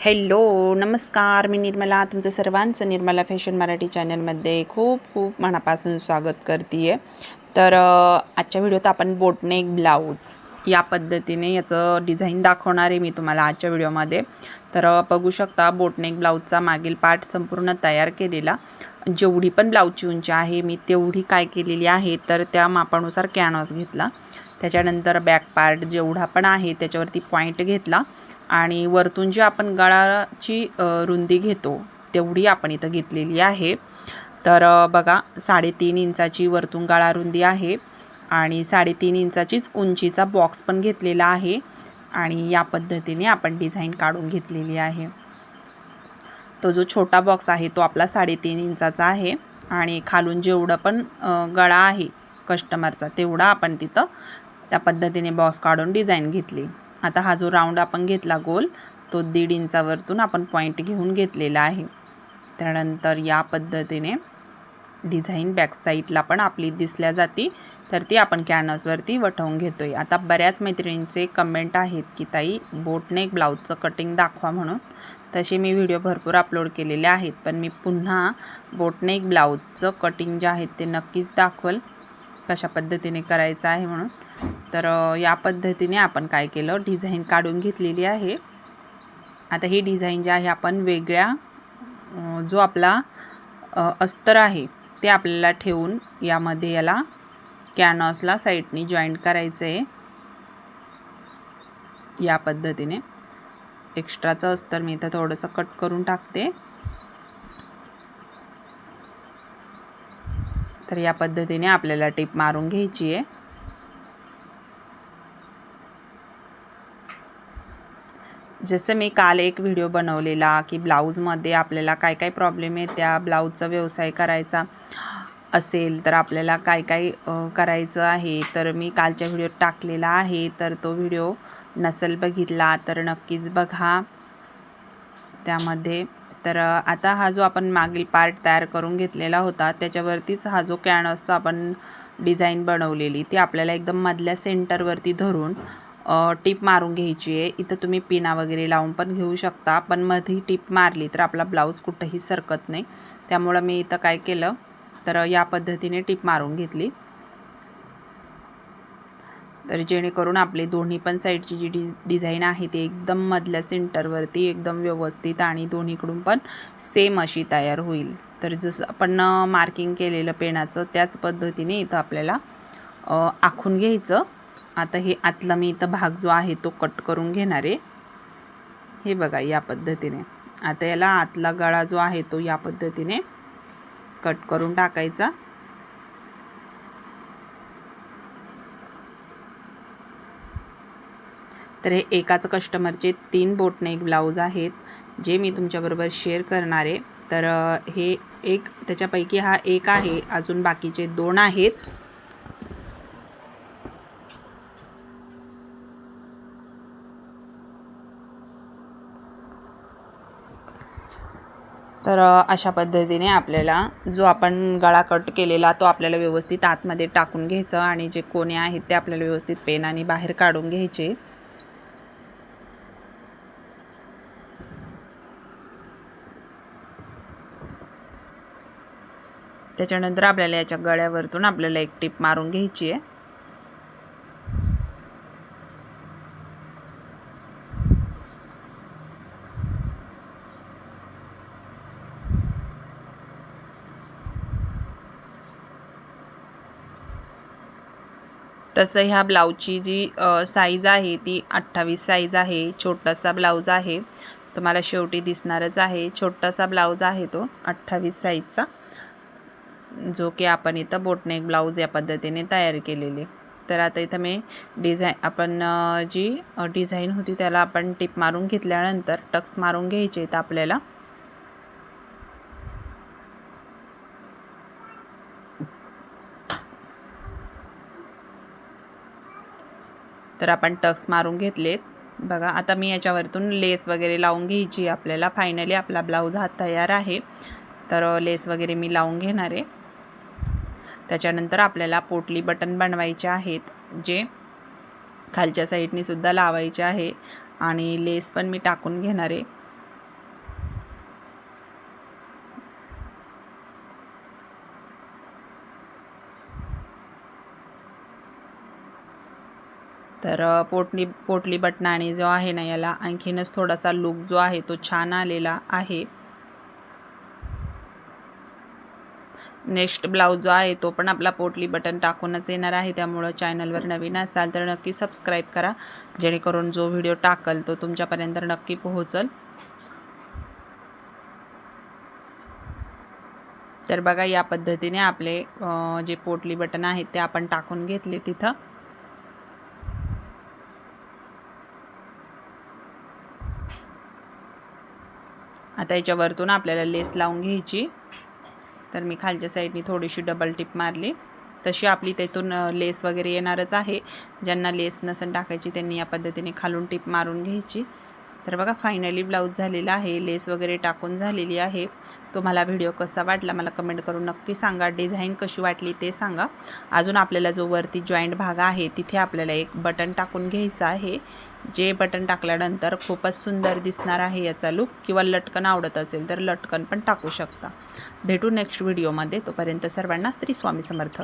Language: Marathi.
हॅलो नमस्कार मी निर्मला तुमचं सर्वांचं निर्मला फॅशन मराठी चॅनलमध्ये खूप खूप मनापासून स्वागत करते आहे तर आजच्या व्हिडिओत आपण बोटनेक ब्लाऊज या पद्धतीने याचं डिझाईन दाखवणार आहे मी तुम्हाला आजच्या व्हिडिओमध्ये. तर बघू शकता बोटनेक ब्लाऊजचा मागील पार्ट संपूर्ण तयार केलेला. जेवढी पण ब्लाऊजची उंची आहे मी तेवढी काय केलेली आहे तर त्या मापानुसार कॅनव्हास घेतला. त्याच्यानंतर बॅक पार्ट जेवढा पण आहे त्याच्यावरती पॉईंट घेतला. आणि वरतून जी आपण गळाची रुंदी घेतो तेवढी आपण इथं घेतलेली आहे. तर बघा साडेतीन इंचाची वरतून गळा रुंदी आहे आणि साडेतीन इंचाचीच उंचीचा बॉक्स पण घेतलेला आहे आणि या पद्धतीने आपण डिझाईन काढून घेतलेली आहे. तो जो छोटा बॉक्स आहे तो आपला साडेतीन इंचाचा आहे आणि खालून जेवढं पण गळा आहे कस्टमरचा तेवढा आपण तिथं त्या पद्धतीने बॉक्स काढून डिझाईन घेतली. आता हा जो राऊंड आपण घेतला गोल तो दीड इंचावरतून आपण पॉईंट घेऊन घेतलेला आहे. त्यानंतर या पद्धतीने डिझाईन बॅकसाईडला पण आपली दिसल्या जाती तर ती आपण कॅनव्हसवरती वटवून घेतो आहे आता बऱ्याच मैत्रिणींचे कमेंट आहेत की ताई बोटनेक ब्लाऊजचं कटिंग दाखवा म्हणून. तसे मी व्हिडिओ भरपूर अपलोड केलेले आहेत पण मी पुन्हा बोटनेक ब्लाऊजचं कटिंग जे आहे ते नक्कीच दाखवल. कशा पद्धतीने करायचं आहे म्हणून. तर या पद्धतीने आपण काय केलं? डिझाईन काढून घेतलेली आहे. आता ही डिझाईन जी आहे आपण वेगळ्या जो आपला अस्तर आहे ते आपल्याला ठेवून यामध्ये याला कॅनॉसला साईडनी जॉईंट करायचं आहे या पद्धतीने. एक्स्ट्राचं अस्तर मी इथं थोडंसं कट करून टाकते. तर या पद्धतीने आपल्याला टिप मारून घ्यायची आहे जसं मी काल एक व्हिडिओ बनवलेला की ब्लाऊजमध्ये आपल्याला काय काय प्रॉब्लेम आहे त्या ब्लाऊजचा व्यवसाय करायचा असेल तर आपल्याला काय काय करायचं आहे तर मी कालच्या व्हिडिओत टाकलेला आहे. तर तो व्हिडिओ नसेल बघितला तर नक्कीच बघा त्यामध्ये. तर आता हा जो आपण मागील पार्ट तयार करून घेतलेला होता त्याच्यावरतीच हा जो कॅनव्हासचा आपण डिझाईन बनवलेली ती आपल्याला एकदम मधल्या सेंटरवरती धरून टीप मारून घ्यायची आहे. इथं तुम्ही पिना वगैरे लावून पण घेऊ शकता. पण मधी टीप मारली तर आपला ब्लाऊज कुठंही सरकत नाही. त्यामुळं मी इथं काय केलं तर या पद्धतीने टीप मारून घेतली. तर जेणेकरून आपली दोन्ही पण साईडची जी डि डिझाईन आहे ती एकदम मधल्या सेंटरवरती एकदम व्यवस्थित आणि दोन्हीकडून पण सेम अशी तयार होईल. तर जसं आपण मार्किंग केलेलं पेनाचं त्याच पद्धतीने इथं आपल्याला आखून घ्यायचं. आता हे आतला मी इथं भाग जो आहे तो कट करून घेणार आहे. हे बघा या पद्धतीने. आता याला आतला गळा जो आहे तो या पद्धतीने कट करून टाकायचा. तर हे एकाच कस्टमरचे तीन बोटनेक ब्लाऊज आहेत जे मी तुमच्याबरोबर शेअर करणार आहे. तर हे एक त्याच्यापैकी हा एक आहे अजून बाकीचे दोन आहेत. तर अशा पद्धतीने आपल्याला जो आपण गळा कट केलेला तो आपल्याला व्यवस्थित आतमध्ये टाकून घ्यायचं आणि जे कोणे आहेत ते आपल्याला व्यवस्थित पेनाने बाहेर काढून घ्यायचे. त्याच्यानंतर आपल्याला याच्या गळ्यावरतून आपल्याला एक टीप मारून घ्यायची आहे. तसं ह्या ब्लाऊजची जी साईज आहे ती अठ्ठावीस साईज आहे छोटासा ब्लाऊज आहे तुम्हाला शेवटी दिसणारच आहे. छोटासा ब्लाऊज आहे तो अठ्ठावीस साईजचा जो की आपण इथं बोटनेक ब्लाऊज या पद्धतीने तयार केलेले. तर आता इथं मी डिझाईन आपण जी डिझाईन होती त्याला आपण टिप मारून घेतल्यानंतर टक्स मारून घ्यायचे आहेत आपल्याला. तर आपण टक्स मारून घेतलेत. बघा आता मी याच्यावरतून लेस वगैरे लावून घ्यायची आपल्याला. फायनली आपला ब्लाऊज हा तयार आहे. तर लेस वगैरे मी लावून घेणार आहे. त्याच्यानंतर आपल्याला पोटली बटन बनवायचे आहेत जे खालच्या साईडनीसुद्धा लावायचे आहे. आणि लेस पण मी टाकून घेणार आहे. तर पोटली पोटली बटणाने जो आहे ना याला आणखीनच थोडासा लुक जो आहे तो छान आलेला आहे. नेक्स्ट ब्लाऊज जो आहे तो पण आपला पोटली बटन टाकूनच येणार आहे. त्यामुळं चॅनलवर नवीन असाल तर नक्की सबस्क्राईब करा. जेणेकरून जो व्हिडिओ टाकल तो तुमच्यापर्यंत नक्की पोहोचल. तर बघा या पद्धतीने आपले जे पोटली बटन आहेत ते आपण टाकून घेतले तिथं. आता याच्यावरतून आपल्याला लेस लावून घ्यायची. तर मी खालच्या साईडनी थोडीशी डबल टिप मारली. तशी आपली त्यातून लेस वगैरे येणारच आहे. ज्यांना लेस नसन टाकायची त्यांनी या पद्धतीने खालून टिप मारून घ्यायची. तर बघा फायनली ब्लाऊज झालेला आहे लेस वगैरे टाकून झालेली आहे. तुम्हाला व्हिडिओ कसा वाटला मला कमेंट करून नक्की सांगा. डिझाईन कशी वाटली ते सांगा. अजून आपल्याला जो वरती जॉईंट भाग आहे तिथे आपल्याला एक बटन टाकून घ्यायचं आहे. जे बटन टाकल्यानंतर खूपच सुंदर दिसणार आहे याचा लुक किंवा लटकन आवडत असेल तर लटकन पण टाकू शकता. भेटू नेक्स्ट व्हिडिओमध्ये तोपर्यंत सर्वांना श्री स्वामी समर्थ.